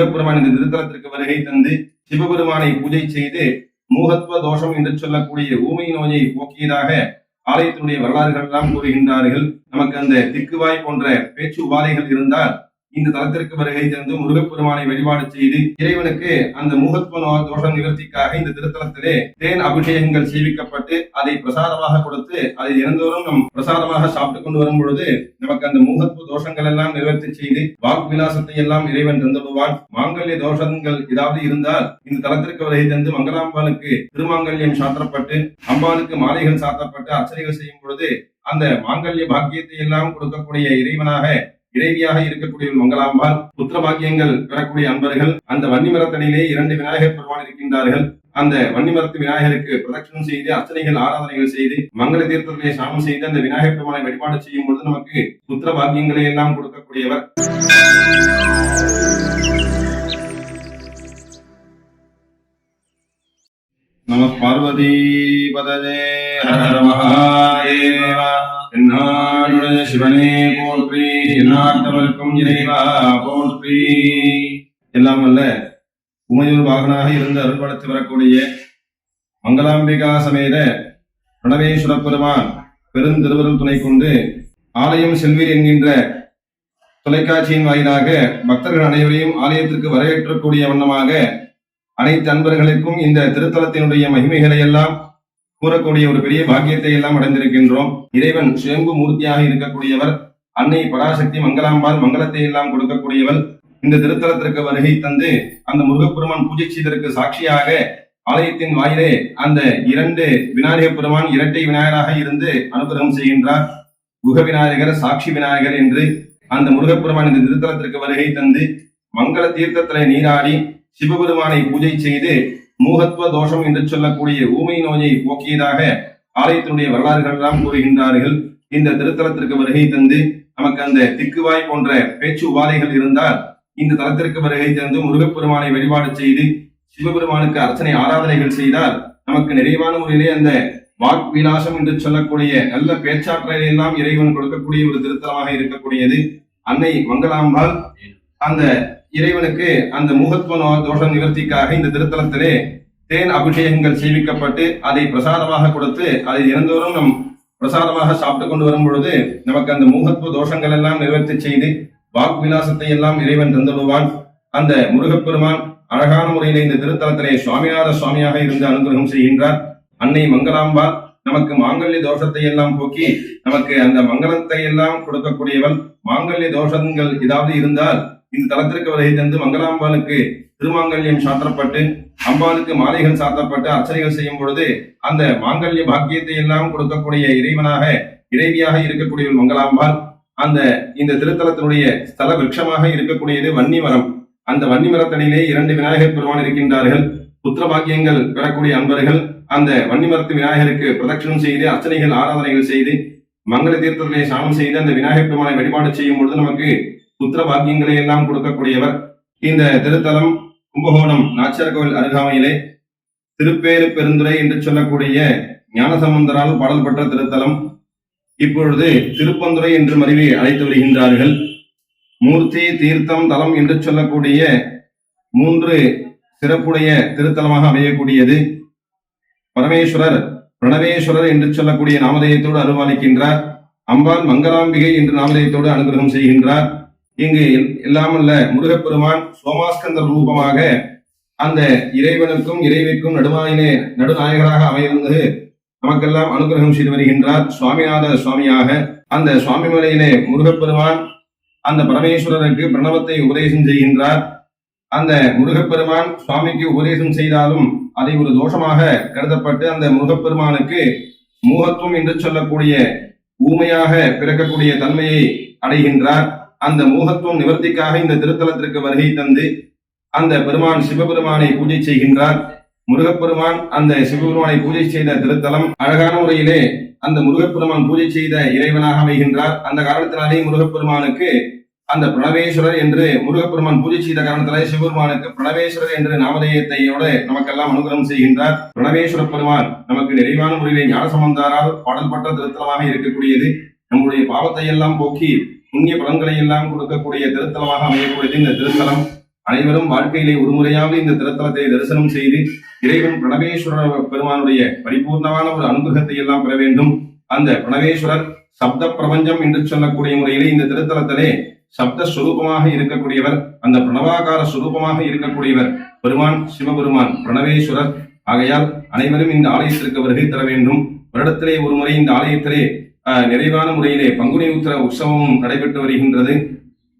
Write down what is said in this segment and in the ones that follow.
முருகப்பெருமான் இந்த திருத்தலத்திற்கு வருகை தந்து சிவபெருமானை பூஜை செய்து மூகத்துவ தோஷம் என்று சொல்லக்கூடிய ஊமை நோயை போக்கியதாக ஆலயத்தினுடைய வரலாறுகள் எல்லாம் கூறுகின்றார்கள். நமக்கு அந்த திக்குவாய் போன்ற பேச்சு உபாதைகள் இருந்தால் இந்த தலத்திற்கு வருகை தந்து முருகப்பெருமானை வழிபாடு செய்து இறைவனுக்கு அந்த முகத்துவ தோஷம் தோஷ நிவர்த்திக்காக இந்த திருத்தலத்திலே தேன் அபிஷேகங்கள் செய்விக்கப்பட்டு அதை பிரசாதமாக கொடுத்து அதை தினந்தோறும் நம் பிரசாதமாக சாப்பிட்டுக் கொண்டு வரும் பொழுது நமக்கு அந்த முகத்துவ தோஷங்கள் எல்லாம் நிவர்த்தி செய்து வாக்கு விலாசத்தை எல்லாம் இறைவன் தந்துடுவான் மாங்கல்ய தோஷங்கள் ஏதாவது இருந்தால் இந்த தலத்திற்கு வருகை தந்து மங்களாம்பாளுக்கு திருமாங்கல்யம் சாத்தப்பட்டு அம்பாளுக்கு மாலைகள் சாத்தப்பட்டு அர்ச்சனைகள் செய்யும் பொழுது அந்த மாங்கல்ய பாக்கியத்தை எல்லாம் கொடுக்கக்கூடிய இறைவனாக இறைவியாக இருக்கக்கூடிய மங்களாம்பாள் புத்திர பாக்கியங்கள் பெறக்கூடிய அன்பர்கள் அந்த வன்னிமரத்தடியிலே இரண்டு விநாயகர் பெருமான் இருக்கின்றார்கள். அந்த வன்னிமரத்து விநாயகருக்கு பிரதட்சணம் செய்து அர்ச்சனைகள் ஆராதனைகள் செய்து மங்கள தீர்த்தத்திலே சாமம் செய்து அந்த விநாயகர் பெருமானை வழிபாடு செய்யும் பொழுது நமக்கு புத்திர பாக்கியங்களை எல்லாம் கொடுக்கக்கூடியவர். நம பார்வதி பதஜே ஹர மகாதேவா. என்னாடுடைய சிவனே போற்றி எந்நாட்டவர்க்கும் இறைவா போற்றி. எல்லாம் அல்ல உமையூர் வாகனாக இருந்து அருள்படுத்தி வரக்கூடிய மங்களாம்பிகா சமேத பிரணவேஸ்வர பெருமான் பெருந்திருவருள் துணை கொண்டு ஆலயம் செல்வீர் என்கின்ற தொலைக்காட்சியின் வாயிலாக பக்தர்கள் அனைவரையும் ஆலயத்திற்கு வரவேற்றக்கூடிய வண்ணமாக அனைத்து அன்பர்களுக்கும் இந்த திருத்தலத்தினுடைய மகிமைகளை எல்லாம் கூறக்கூடிய ஒரு பெரிய பாக்கியத்தை எல்லாம் அடைந்திருக்கின்றோம். இறைவன் சுயம்பு மூர்த்தியாக இருக்கக்கூடியவர் அன்னை பராசக்தி மங்களாம்பாள் மங்களத்தை எல்லாம் கொடுக்கக்கூடியவள் இந்த திருத்தலத்திற்கு வருகை தந்து அந்த முருகப்பெருமான் பூஜை செய்ததற்கு சாட்சியாக ஆலயத்தின் வாயிலே அந்த இரண்டு விநாயக பெருமான் இரட்டை விநாயகராக இருந்து அனுகிரகம் செய்கின்றார். குக விநாயகர் சாட்சி விநாயகர் என்று அந்த முருகப்பெருமான் இந்த திருத்தலத்திற்கு வருகை தந்து மங்கள தீர்த்தத்திலே நீராடி சிவபெருமானை பூஜை செய்து மூகத்துவ தோஷம் என்று சொல்லக்கூடிய ஊமை நோயை போக்கியதாக ஆலயத்தினுடைய வரலாறுகள் எல்லாம் கூறுகின்றார்கள். இந்த திருத்தலத்திற்கு வருகை தந்து நமக்கு அந்த திக்குவாய் போன்ற பேச்சு உபாதைகள் இருந்தால் இந்த தலத்திற்கு வருகை தந்து முருகப்பெருமானை வழிபாடு செய்து சிவபெருமானுக்கு அர்ச்சனை ஆராதனைகள் செய்தால் நமக்கு நிறைவான முறையிலே அந்த வாக் விலாசம் என்று சொல்லக்கூடிய நல்ல பேச்சாற்றலை எல்லாம் இறைவன் கொடுக்கக்கூடிய ஒரு திருத்தலமாக இருக்கக்கூடியது. அன்னை மங்களாம்பாள் அந்த இறைவனுக்கு அந்த முகத்துவ தோஷம் நிவர்த்திக்காக இந்த திருத்தலத்திலே தேன் அபிஷேகங்கள் செய்விக்கப்பட்டு அதை பிரசாதமாக கொடுத்து அதை தினந்தோறும் நம் பிரசாதமாக சாப்பிட்டு கொண்டு வரும் பொழுது நமக்கு அந்த முகத்துவ தோஷங்கள் எல்லாம் நிவர்த்தி செய்து வாக் விலாசத்தை எல்லாம் இறைவன் தந்துடுவான் அந்த முருகப்பெருமான் அழகான முறையில் இந்த திருத்தலத்திலே சுவாமிநாத சுவாமியாக இருந்து அனுகிரகம் செய்கின்றார். அன்னை மங்களாம்பாள் நமக்கு மாங்கல்ய தோஷத்தை எல்லாம் போக்கி நமக்கு அந்த மங்களத்தை எல்லாம் கொடுக்கக்கூடியவள். மாங்கல்ய தோஷங்கள் ஏதாவது இருந்தால் இந்த தலத்திற்கு வருகை தந்து மங்களாம்பாளுக்கு திருமாங்கல்யம் சாத்தப்பட்டு அம்பாளுக்கு மாலைகள் சாத்தப்பட்டு அர்ச்சனைகள் செய்யும் பொழுது அந்த மாங்கல்ய பாக்கியத்தை எல்லாம் கொடுக்கக்கூடிய இறைவனாக இறைவியாக இருக்கக்கூடிய மங்களாம்பாள். அந்த இந்த திருத்தலத்தினுடைய ஸ்தல விருட்சமாக இருக்கக்கூடியது வன்னி மரம் அந்த வன்னி மரத்தடியிலே இரண்டு விநாயகர் பெருமான் இருக்கின்றார்கள். புத்திர பாக்கியங்கள் பெறக்கூடிய அன்பர்கள். அந்த வன்னி மரத்து விநாயகருக்கு பிரதட்சணம் செய்து அர்ச்சனைகள் ஆராதனைகள் செய்து மங்கள தீர்த்தத்திலே சாமம் செய்து அந்த விநாயகர் பெருமானை வழிபாடு செய்யும் பொழுது நமக்கு புத்திர பாக்கியங்களை எல்லாம் கொடுக்கக்கூடியவர் இந்த திருத்தலம் கும்பகோணம் நாச்சியார் கோவில் அருகாமையிலே திருப்பேறு பெருந்துறை என்று சொல்லக்கூடிய ஞானசம்பந்தரால் பாடல் பெற்ற திருத்தலம். இப்பொழுது திருப்பந்துறை என்று மருவி அழைத்து வருகின்றார்கள். மூர்த்தி தீர்த்தம் தலம் என்று சொல்லக்கூடிய மூன்று சிறப்புடைய திருத்தலமாக அமையக்கூடியது. பரமேஸ்வரர் பிரணவேஸ்வரர் என்று சொல்லக்கூடிய நாமதேயத்தோடு அருவாளிக்கின்றார் அம்பாள் மங்களாம்பிகை என்று நாமதேயத்தோடு அனுகிரகம் செய்கின்றார். இங்கு எல்- முருகப்பெருமான் சோமாஸ்கந்தர் ரூபமாக அந்த இறைவனுக்கும் இறைவிக்கும் நடுவாயினே நடுநாயகராக அமைந்து நமக்கெல்லாம் அனுகிரகம் செய்து வருகின்றார் சுவாமிநாத சுவாமியாக. அந்த சுவாமி மலையிலே முருகப்பெருமான் அந்த பரமேஸ்வரனுக்கு பிரணவத்தை உபதேசம் செய்கின்றார். அந்த முருகப்பெருமான் சுவாமிக்கு உபதேசம் செய்தாலும் அதை ஒரு தோஷமாக கருதப்பட்டு அந்த முருகப்பெருமானுக்கு மூகத்துவம் என்று சொல்லக்கூடிய ஊமையாக பிறக்கக்கூடிய தன்மையை அடைகின்றார். அந்த மூகத்துவம் நிவர்த்திக்காக இந்த திருத்தலத்திற்கு வருகை தந்து அந்த பெருமான் சிவபெருமானை பூஜை செய்கின்றார். முருகப்பெருமான் அந்த சிவபெருமானை பூஜை செய்த திருத்தலம் அழகான முறையிலே அந்த முருகப்பெருமான் பூஜை செய்த இறைவனாக அமைகின்றார். அந்த காரணத்தினாலே முருகப்பெருமானுக்கு அந்த பிரணவேஸ்வரர் என்று முருகப்பெருமான் பூஜை செய்த காரணத்திலே சிவபெருமானுக்கு பிரணவேஸ்வரர் என்று நாமதேயத்தையோடு நமக்கெல்லாம் அனுகிரகம் செய்கின்றார். பிரணவேஸ்வர பெருமான் நமக்கு நிறைவான முறையிலே ஞானசமந்தாரால் பாடல்பட்ட திருத்தலமாக இருக்கக்கூடியது. நம்முடைய பாவத்தை எல்லாம் போக்கி புண்ணிய பலன்களை எல்லாம் கொடுக்கக்கூடிய திருத்தலமாக அமையக்கூடியது இந்த திருத்தலம். அனைவரும் வாழ்க்கையிலே ஒரு முறையாவது இந்த திருத்தலத்தை தரிசனம் செய்து இறைவன் பிரணவேஸ்வரர் பெருமானுடைய பரிபூர்ணமான ஒரு அனுகிரகத்தை எல்லாம் பெற வேண்டும். அந்த பிரணவேஸ்வரர் சப்த பிரபஞ்சம் என்று சொல்லக்கூடிய முறையிலே இந்த திருத்தலத்திலே சப்த சுரூபமாக இருக்கக்கூடியவர் அந்த பிரணவாகார சுரூபமாக இருக்கக்கூடியவர் பெருமான் சிவபெருமான் பிரணவேஸ்வரர். ஆகையால் அனைவரும் இந்த ஆலயத்திற்கு வருகை தர வேண்டும். வருடத்திலே ஒரு முறை இந்த ஆலயத்திலே நிறைவான முறையிலே பங்குனி உத்திர உற்சவமும் நடைபெற்று வருகின்றது.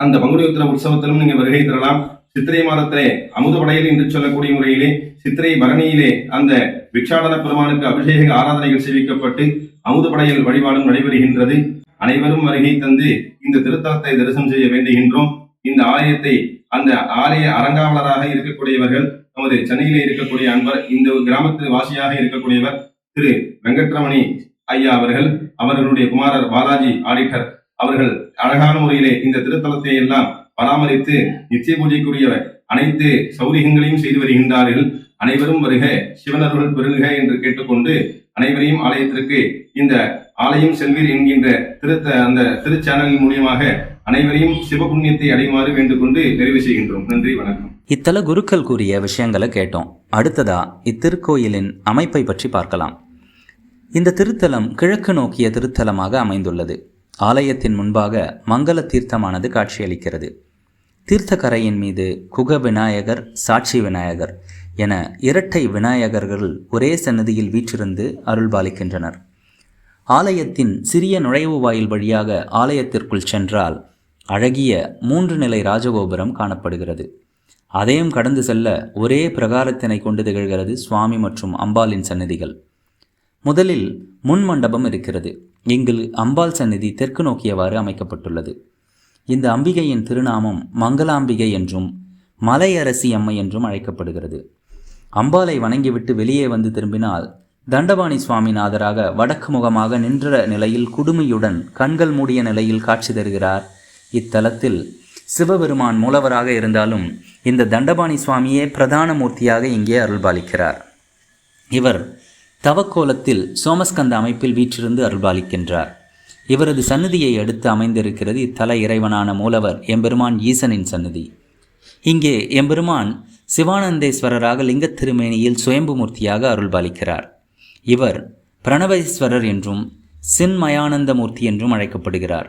அந்த பங்குனி உத்திர உற்சவத்திலும் நீங்கள் வருகை தரலாம். சித்திரை மாதத்திலே அமுதபடையல் என்று சொல்லக்கூடிய முறையிலே சித்திரை பரணியிலே அந்த பிக்ஷாடன பெருமானுக்கு அபிஷேக ஆராதனைகள் செய்விக்கப்பட்டு அமுதபடையல் வழிபாடும் நடைபெறுகின்றது. அனைவரும் வருகை தந்து இந்த திருத்தலத்தை தரிசனம் செய்ய வேண்டுகின்றோம். இந்த ஆலயத்தை அந்த ஆலய அரங்காவலராக இருக்கக்கூடியவர்கள் நமது சென்னையிலே இருக்கக்கூடிய அன்பர் இந்த கிராமத்து வாசியாக இருக்கக்கூடியவர் திரு வெங்கட்ரமணி ஐயா அவர்கள் அவர்களுடைய குமாரர் பாலாஜி ஆடிட்டர் அவர்கள் அழகான முறையிலே இந்த திருத்தலத்தை எல்லாம் பராமரித்து நித்திய பூஜைக்குரிய அனைத்து சௌரியங்களையும் செய்து வருகின்றார்கள். அனைவரும் வருக சிவனர்கள் பெருக என்று கேட்டுக்கொண்டு அனைவரையும் ஆலயத்திற்கு இந்த ஆலயம் செல்வீர் என்கின்ற திருத்த அந்த திருச்சேனலின் மூலியமாக அனைவரையும் சிவபுண்ணியத்தை அடையுமாறு வேண்டுகொண்டு நிறைவு செய்கின்றோம். நன்றி வணக்கம். இத்தல குருக்கள் கூறிய விஷயங்களை கேட்டோம். அடுத்ததா இத்திருக்கோயிலின் அமைப்பை பற்றி பார்க்கலாம். இந்த திருத்தலம் கிழக்கு நோக்கிய திருத்தலமாக அமைந்துள்ளது. ஆலயத்தின் முன்பாக மங்கள தீர்த்தமானது காட்சியளிக்கிறது. தீர்த்தக்கரையின் மீது குக விநாயகர் சாட்சி விநாயகர் என இரட்டை விநாயகர்கள் ஒரே சன்னதியில் வீற்றிருந்து அருள்பாலிக்கின்றனர் ஆலயத்தின் சிறிய நுழைவு வாயில் வழியாக ஆலயத்திற்குள் சென்றால் அழகிய மூன்று நிலை ராஜகோபுரம் காணப்படுகிறது. அதையும் கடந்து செல்ல ஒரே பிரகாரத்தினை கொண்டு திகழ்கிறது சுவாமி மற்றும் அம்பாளின் சன்னதிகள் முதலில் முன் மண்டபம் இருக்கிறது. இங்கு அம்பாள் சந்நிதி தெற்கு நோக்கியவாறு அமைக்கப்பட்டுள்ளது. இந்த அம்பிகையின் திருநாமம் மங்களாம்பிகை என்றும் மலையரசி அம்மை என்றும் அழைக்கப்படுகிறது. அம்பாளை வணங்கிவிட்டு வெளியே வந்து திரும்பினால் தண்டபாணி சுவாமிநாதராக வடக்கு முகமாக நின்ற நிலையில் குடுமையுடன் கண்கள் மூடிய நிலையில் காட்சி தருகிறார். இத்தலத்தில் சிவபெருமான் மூலவராக இருந்தாலும் இந்த தண்டபாணி சுவாமியே பிரதான மூர்த்தியாக இங்கே அருள்பாலிக்கிறார். இவர் தவக்கோலத்தில் சோமஸ்கந்த அமைப்பில் வீற்றிருந்து அருள்பாலிக்கின்றார். இவரது சன்னதியை அடுத்து அமைந்திருக்கிறது இத்தல இறைவனான மூலவர் எம்பெருமான் ஈசனின் சன்னதி இங்கே எம்பெருமான் சிவானந்தேஸ்வரராக லிங்கத் திருமேனியில் சுயம்பு மூர்த்தியாக அருள்பாலிக்கிறார். இவர் பிரணவேஸ்வரர் என்றும் சின்மயானந்த மூர்த்தி என்றும் அழைக்கப்படுகிறார்.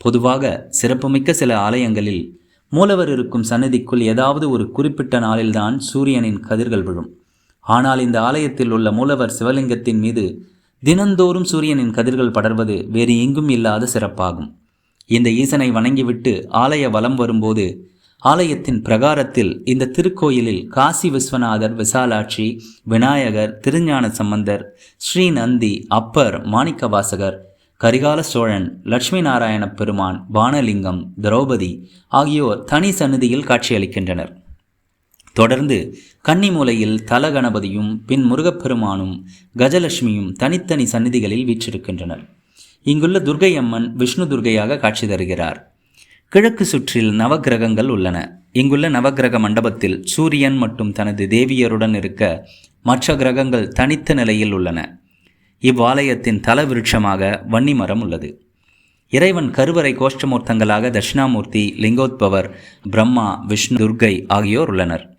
பொதுவாக சிறப்புமிக்க சில ஆலயங்களில் மூலவர் இருக்கும் சன்னதிக்குள் ஏதாவது ஒரு குறிப்பிட்ட நாளில்தான் சூரியனின் கதிர்கள் விழும். ஆனால் இந்த ஆலயத்தில் உள்ள மூலவர் சிவலிங்கத்தின் மீது தினந்தோறும் சூரியனின் கதிர்கள் படர்வது வேறு எங்கும் இல்லாத சிறப்பாகும். இந்த ஈசனை வணங்கிவிட்டு ஆலய வலம் வரும்போது ஆலயத்தின் பிரகாரத்தில் இந்த திருக்கோயிலில் காசி விஸ்வநாதர் விசாலாட்சி விநாயகர் திருஞான சம்பந்தர் ஸ்ரீநந்தி அப்பர் மாணிக்கவாசகர் கரிகால சோழன் லட்சுமி நாராயண பெருமான் பானலிங்கம் திரௌபதி ஆகியோர் தனி சன்னதியில் காட்சியளிக்கின்றனர். தொடர்ந்து கன்னிமூலையில் தலகணபதியும் பின் முருகப்பெருமானும் கஜலட்சுமியும் தனித்தனி சந்நிதிகளில் வீற்றிருக்கின்றனர். இங்குள்ள துர்க்கை அம்மன் விஷ்ணு துர்க்கையாக காட்சி தருகிறார். கிழக்கு சுற்றில் நவக்கிரகங்கள் உள்ளன. இங்குள்ள நவக்கிரக மண்டபத்தில் சூரியன் மற்றும் தனது தேவியருடன் இருக்க மற்ற கிரகங்கள் தனித்த நிலையில் உள்ளன. இவ்வாலயத்தின் தலவிருட்சமாக வன்னிமரம் உள்ளது. இறைவன் கருவறை கோஷ்டமூர்த்தங்களாக தட்சிணாமூர்த்தி லிங்கோத்பவர் பிரம்மா விஷ்ணு துர்க்கை ஆகியோர் உள்ளனர்.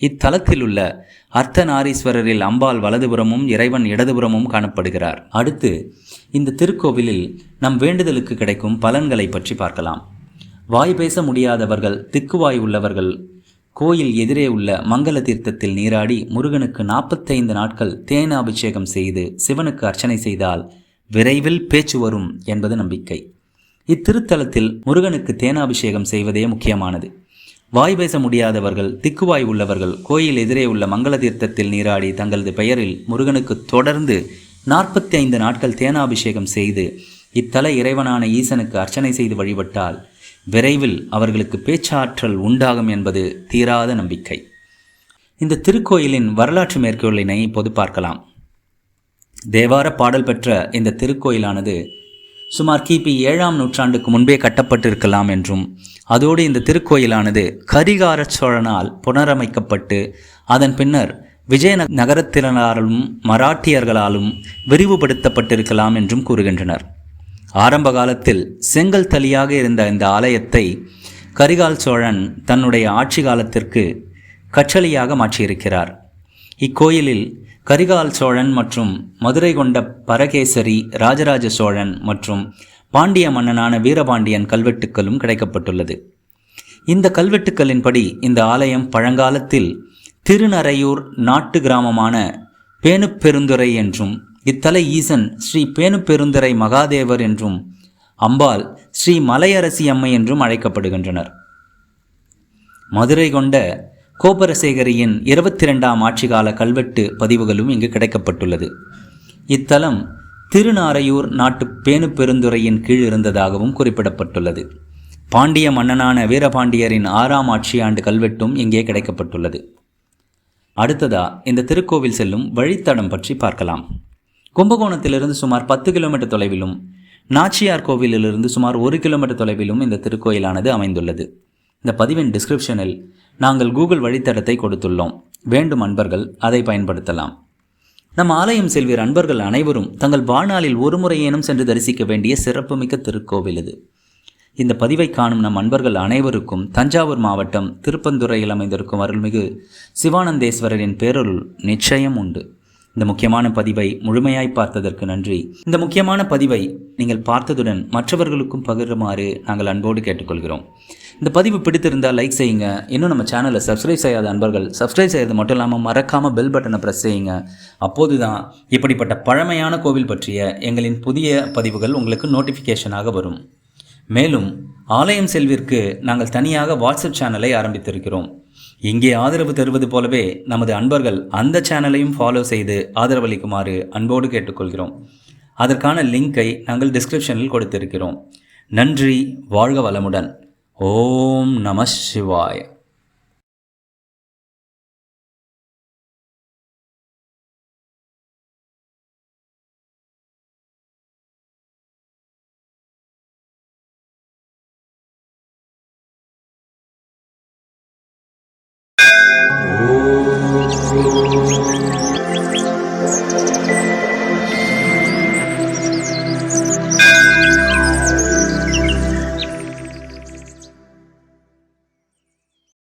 இத்தலத்தில் உள்ள அர்த்தநாரீஸ்வரரில் அம்பாள் வலதுபுறமும் இறைவன் இடதுபுறமும் காணப்படுகிறார். அடுத்து இந்த திருக்கோவிலில் நம் வேண்டுதலுக்கு கிடைக்கும் பலன்களை பற்றி பார்க்கலாம். வாய் பேச முடியாதவர்கள் திக்குவாய் உள்ளவர்கள் கோயில் எதிரே உள்ள மங்கள தீர்த்தத்தில் நீராடி முருகனுக்கு நாற்பத்தைந்து நாட்கள் தேன அபிஷேகம் செய்து சிவனுக்கு அர்ச்சனை செய்தால் விரைவில் பேச்சு வரும் என்பது நம்பிக்கை. இத்திருத்தலத்தில் முருகனுக்கு தேனாபிஷேகம் செய்வதே முக்கியமானது. வாய் பேச முடியாதவர்கள் திக்குவாய் உள்ளவர்கள் கோயில் எதிரே உள்ள மங்கள தீர்த்தத்தில் நீராடி தங்களது பெயரில் முருகனுக்கு தொடர்ந்து நாற்பத்தி ஐந்து நாட்கள் தேனாபிஷேகம் செய்து இத்தல இறைவனான ஈசனுக்கு அர்ச்சனை செய்து வழிபட்டால் விரைவில் அவர்களுக்கு பேச்சாற்றல் உண்டாகும் என்பது தீராத நம்பிக்கை. இந்த திருக்கோயிலின் வரலாற்று மேற்கோளினை இப்போது பார்க்கலாம். தேவார பாடல் பெற்ற இந்த திருக்கோயிலானது சுமார் கிபி ஏழாம் நூற்றாண்டுக்கு முன்பே கட்டப்பட்டிருக்கலாம் என்றும் அதோடு இந்த திருக்கோயிலானது கரிகார சோழனால் புனரமைக்கப்பட்டு அதன் பின்னர் விஜய நகரத்தினராலும் மராட்டியர்களாலும் விரிவுபடுத்தப்பட்டிருக்கலாம் என்றும் கூறுகின்றனர். ஆரம்ப காலத்தில் செங்கல் தலியாக இருந்த இந்த ஆலயத்தை கரிகால் சோழன் தன்னுடைய ஆட்சி காலத்திற்கு கற்றளியாக மாற்றியிருக்கிறார். இக்கோயிலில் கரிகால் சோழன் மற்றும் மதுரை கொண்ட பரகேசரி ராஜராஜ சோழன் மற்றும் பாண்டிய மன்னனான வீரபாண்டியன் கல்வெட்டுக்களும் கிடைக்கப்பட்டுள்ளது. இந்த கல்வெட்டுக்களின்படி இந்த ஆலயம் பழங்காலத்தில் திருநறையூர் நாட்டு கிராமமான பேணுப்பெருந்துறை என்றும் இத்தலை ஈசன் ஸ்ரீ பேணுப்பெருந்துறை மகாதேவர் என்றும் அம்பாள் ஸ்ரீ மலையரசி அம்மை என்றும் அழைக்கப்படுகின்றனர். மதுரை கொண்ட கோபரசேகரியின் இருபத்தி ரெண்டாம் ஆட்சிகால கல்வெட்டு பதிவுகளும் இங்கு கிடைக்கப்பட்டுள்ளது. இத்தலம் திருநாரையூர் நாட்டு பேணுப்பெருந்துறையின் கீழ் இருந்ததாகவும் குறிப்பிடப்பட்டுள்ளது. பாண்டிய மன்னனான வீரபாண்டியரின் ஆறாம் ஆட்சி ஆண்டு கல்வெட்டும் இங்கே கிடைக்கப்பட்டுள்ளது. அடுத்ததா இந்த திருக்கோவில் செல்லும் வழித்தடம் பற்றி பார்க்கலாம். கும்பகோணத்திலிருந்து சுமார் பத்து கிலோமீட்டர் தொலைவிலும் நாச்சியார் கோவிலிலிருந்து சுமார் ஒரு கிலோமீட்டர் தொலைவிலும் இந்த திருக்கோயிலானது அமைந்துள்ளது. இந்த பதிவின் டிஸ்கிரிப்ஷனில் நாங்கள் கூகுள் வழித்தடத்தை கொடுத்துள்ளோம். வேண்டும் அன்பர்கள் அதை பயன்படுத்தலாம். நம் ஆலயம் செல்வீர் அன்பர்கள் அனைவரும் தங்கள் வாழ்நாளில் ஒரு முறையேனும் சென்று தரிசிக்க வேண்டிய சிறப்புமிக்க திருக்கோவில் இது. இந்த பதிவை காணும் நம் அன்பர்கள் அனைவருக்கும் தஞ்சாவூர் மாவட்டம் திருப்பந்துறையில் அமைந்திருக்கும் அருள்மிகு சிவானந்தேஸ்வரரின் பேரருள் நிச்சயம் உண்டு. இந்த முக்கியமான பதிவை முழுமையாய் பார்த்ததற்கு நன்றி. இந்த முக்கியமான பதிவை நீங்கள் பார்த்ததுடன் மற்றவர்களுக்கும் பகிருமாறு நாங்கள் அன்போடு கேட்டுக்கொள்கிறோம். இந்த பதிவு பிடித்திருந்தால் லைக் செய்யுங்க. இன்னும் நம்ம சேனலை சப்ஸ்கிரைப் செய்யாத அன்பர்கள் சப்ஸ்கிரைப் செய்கிறது மட்டும் இல்லாமல் மறக்காமல் பெல் பட்டனை ப்ரெஸ் செய்யுங்க. அப்போது தான் இப்படிப்பட்ட பழமையான கோவில் பற்றிய எங்களின் புதிய பதிவுகள் உங்களுக்கு நோட்டிஃபிகேஷனாக வரும். மேலும் ஆலயம் செல்விற்கு நாங்கள் தனியாக வாட்ஸ்அப் சேனலை ஆரம்பித்திருக்கிறோம். இங்கே ஆதரவு தருவது போலவே நமது அன்பர்கள் அந்த சேனலையும் ஃபாலோ செய்து ஆதரவளிக்குமாறு அன்போடு கேட்டுக்கொள்கிறோம். அதற்கான லிங்கை நாங்கள் டிஸ்கிரிப்ஷனில் கொடுத்திருக்கிறோம். நன்றி வாழ்க வளமுடன். ओम नमः शिवाय।